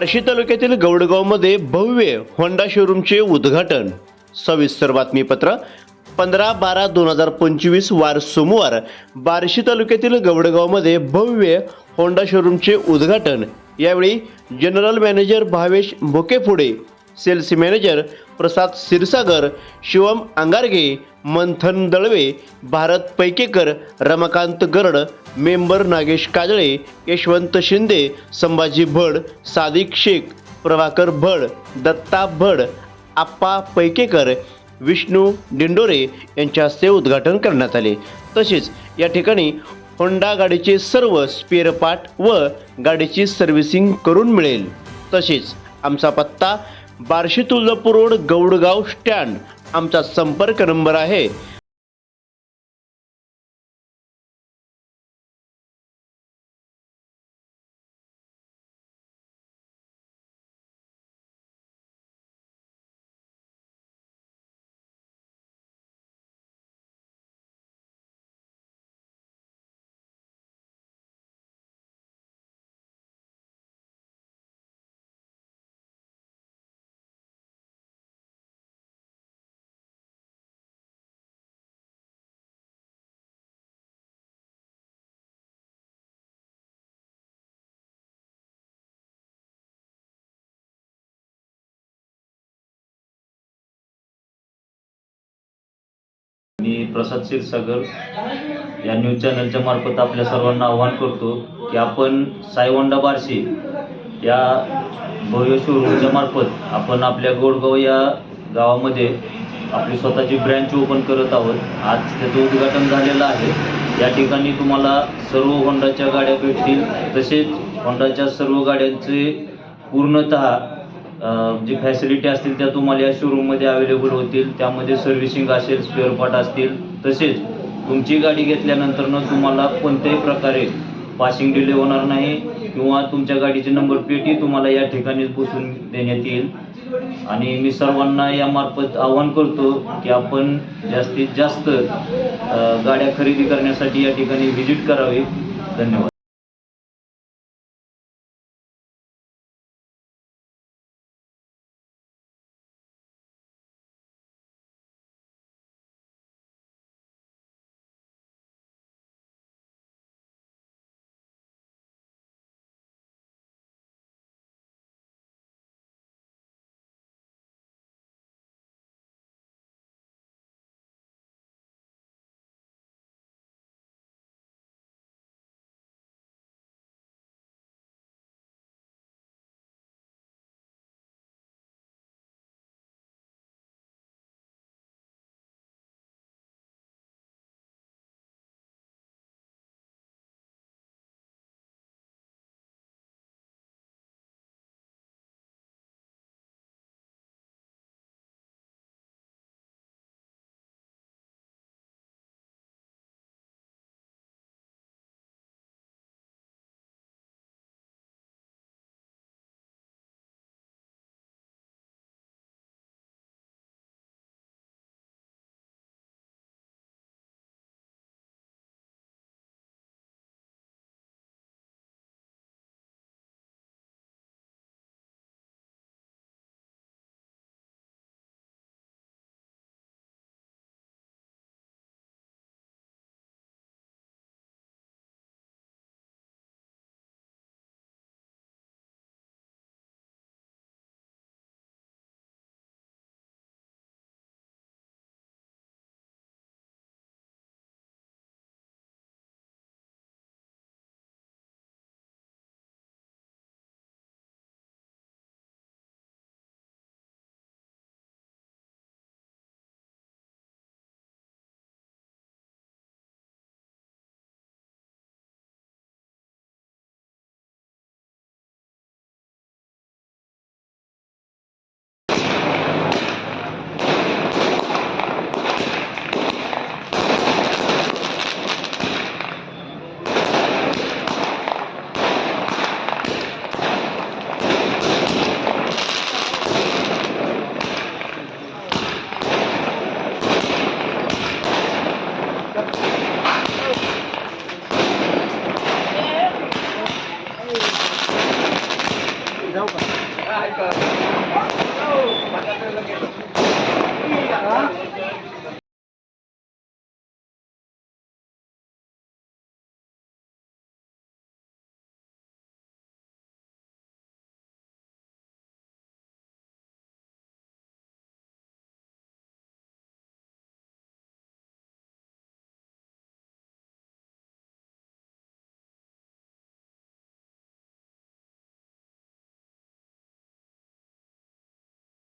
बार्शी तालुक्यातील गौडगावमध्ये भव्य होंडा शोरूमचे उद्घाटन. सविस्तर बातमीपत्र पंधरा बारा दोन हजार पंचवीस वार सोमवार बार्शी तालुक्यातील गौडगावमध्ये भव्य होंडा शोरूमचे उद्घाटन. यावेळी general manager Bhavesh Bhokephude sales manager Prasad Sirsagar Shivam Angarge Manthan Dalve Bharat Paikekar Ramakant Garad member Nagesh Kajale Yashwant Shinde Sambhaji Bhad Sadiq Shaikh Prabhakar भड दत्ता भड आप्पा पैकेकर विष्णू डिंडोरे यांच्या हस्ते उद्घाटन करण्यात आले. तसेच या ठिकाणी होंडा गाडीचे सर्व स्पेअर पार्ट व गाडीची सर्व्हिसिंग करून मिळेल. तसेच आमचा पत्ता बार्शी तुळजापूर रोड गौडगाव स्टँड. आमचा संपर्क नंबर आहे मी प्रसाद क्षीरसागर या न्यूज चॅनलच्या मार्फत आपल्या सर्वांना आवाहन करतो की आपण साईवंडा बार्शी या भव्य शोरूमच्या मार्फत आपण आपल्या गोडगाव या गावामध्ये आपली स्वतःची ब्रँच ओपन करत आहोत. आज त्याचं उद्घाटन झालेलं आहे. या ठिकाणी तुम्हाला सर्व होंडाच्या गाड्या भेटतील. तसेच होंडाच्या सर्व गाड्यांचे पूर्णतः जी फॅसिलिटी असतील त्या तुम्हाला या शोरूममध्ये अवेलेबल होतील. त्यामध्ये सर्व्हिसिंग असेल स्पेअर पार्ट असतील तसेच तुमची गाडी घेतल्यानंतरनं तुम्हाला कोणत्याही प्रकारे पासिंग डिले होणार नाही किंवा तुमच्या गाडीची नंबर प्लेटही तुम्हाला या ठिकाणी बसून देण्यात येईल. आणि मी सर्वांना यामार्फत आवाहन करतो की आपण जास्तीत जास्त गाड्या खरेदी करण्यासाठी या ठिकाणी व्हिजिट करावी. धन्यवाद. America.